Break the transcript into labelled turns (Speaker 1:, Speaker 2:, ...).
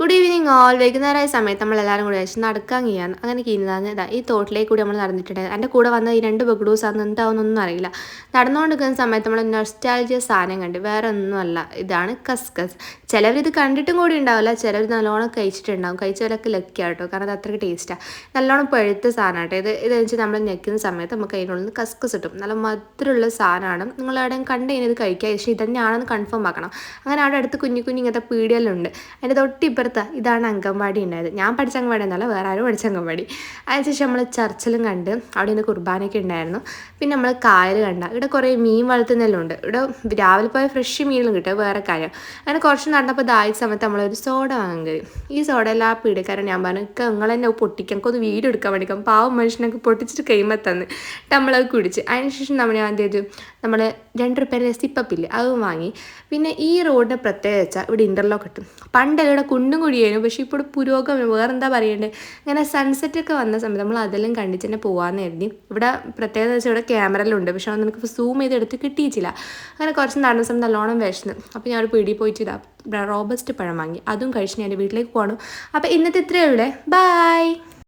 Speaker 1: Good evening all വൈകുന്നേരമായ സമയത്ത് നമ്മൾ എല്ലാവരും കൂടി വെച്ച് നടക്കാൻ ചെയ്യാൻ അങ്ങനെ കീഞ്ഞതാണ് ഈ തോട്ടിലേക്ക് കൂടി നമ്മൾ നടന്നിട്ടുണ്ടായിരുന്നു എന്റെ കൂടെ വന്ന ഈ രണ്ട് ബഗ്ഡൂസ് അന്ന് എന്താവുന്നൊന്നും അറിയില്ല. നടന്നുകൊണ്ടിരിക്കുന്ന സമയത്ത് നമ്മൾ നൊസ്റ്റാൾജിയ സാധനം കണ്ട് വേറെ ഒന്നുമല്ല ഇതാണ് കസ്കസ്. ചിലവർ ഇത് കണ്ടിട്ടും കൂടി ഉണ്ടാവില്ല. ചിലർ നല്ലോണം കഴിച്ചിട്ടുണ്ടാവും. കഴിച്ചവരൊക്കെ ലക്കിയാണ് കേട്ടോ കാരണം അത് അത്രയ്ക്ക് ടേസ്റ്റാണ് നല്ലോണം പഴുത്ത സാധനം ഇത് ഇത് വെച്ച് നമ്മൾ ഞെക്കുന്ന സമയത്ത് നമുക്ക് അതിനുള്ളിൽ നിന്ന് കസ്കസ് കിട്ടും. നല്ല മധുരമുള്ള സാധനമാണ്. നിങ്ങൾ എവിടെയും കണ്ട് കഴിഞ്ഞാൽ ഇത് കഴിക്കുക. പക്ഷേ ഇതന്നെയാണെന്ന് കൺഫേം ആക്കണം. അങ്ങനെ അവിടെ അടുത്ത് കുഞ്ഞു കുഞ്ഞു ഇങ്ങനത്തെ പീടിയെല്ലാം അതിന്റെ തൊട്ടിപ്പുറത്ത് ഇപ്പുറത്ത് ഇതാണ് അംഗൻവാടി ഉണ്ടായത്. ഞാൻ പഠിച്ച അംഗൻവാടി എന്നല്ല വേറെ ആരും പഠിച്ച അംഗൻവാടി. അതിനുശേഷം നമ്മൾ ചർച്ചിലും കണ്ട് അവിടെ നിന്ന് കുർബാനയൊക്കെ ഉണ്ടായിരുന്നു. പിന്നെ നമ്മൾ കായൽ കണ്ട ഇവിടെ കുറേ മീൻ വളർത്തുന്നെല്ലാം ഉണ്ട്. ഇവിടെ രാവിലെ പോയ ഫ്രഷ് മീനും കിട്ടും വേറെ കാര്യം. അങ്ങനെ കുറച്ച് നടന്നപ്പോൾ ദാഹിച്ച സമയത്ത് നമ്മളൊരു സോഡ വാങ്ങാൻ കഴിയും ഈ സോഡ എല്ലാ പീടിക്കാരൻ ഞാൻ പറഞ്ഞു നിങ്ങൾ തന്നെ പൊട്ടിക്കാം ഒന്ന് വീട് എടുക്കാൻ വേണ്ടിക്കാം പാവം മനുഷ്യനൊക്കെ പൊട്ടിച്ചിട്ട് കഴിയുമ്പോൾ തന്ന്. നമ്മളത് കുടിച്ച്. അതിനുശേഷം നമ്മൾ ഞാൻ എന്ത് ചെയ്തു? നമ്മൾ രണ്ട് റുപ്യ സിപ്പപ്പില്ലേ അതും വാങ്ങി. പിന്നെ ഈ റോഡിന്റെ പ്രത്യേകത വെച്ചാൽ ഇവിടെ ഇന്റർലോക്ക് കിട്ടും പണ്ട് ഇവിടെ കുണ്ടും കുഴിയായിരുന്നു പക്ഷേ ഇപ്പോൾ പുരോഗമനം വേറെ എന്താ പറയണ്ടേ? ഇങ്ങനെ സൺസെറ്റ് ഒക്കെ വന്ന സമയത്ത് നമ്മൾ അതെല്ലാം കണ്ടിച്ച് തന്നെ പോകാമെന്ന് കരുതി. ഇവിടെ പ്രത്യേകത വെച്ചാൽ ഇവിടെ ക്യാമറയിലുണ്ട് പക്ഷേ അത് നമുക്ക് സൂം ചെയ്തെടുത്ത് കിട്ടിയിട്ടില്ല. അങ്ങനെ കുറച്ച് നടന്ന സമയത്ത് നല്ലോണം വിശന്ന്. അപ്പോൾ ഞാൻ ഒരു പിടി പോയിട്ട് റോബസ്റ്റ് പഴം വാങ്ങി. അതും കഴിച്ച് ഞാൻ വീട്ടിലേക്ക് പോകണം അപ്പോൾ ഇന്നത്തെ ഇത്രയേ ഉള്ളേ. ബൈ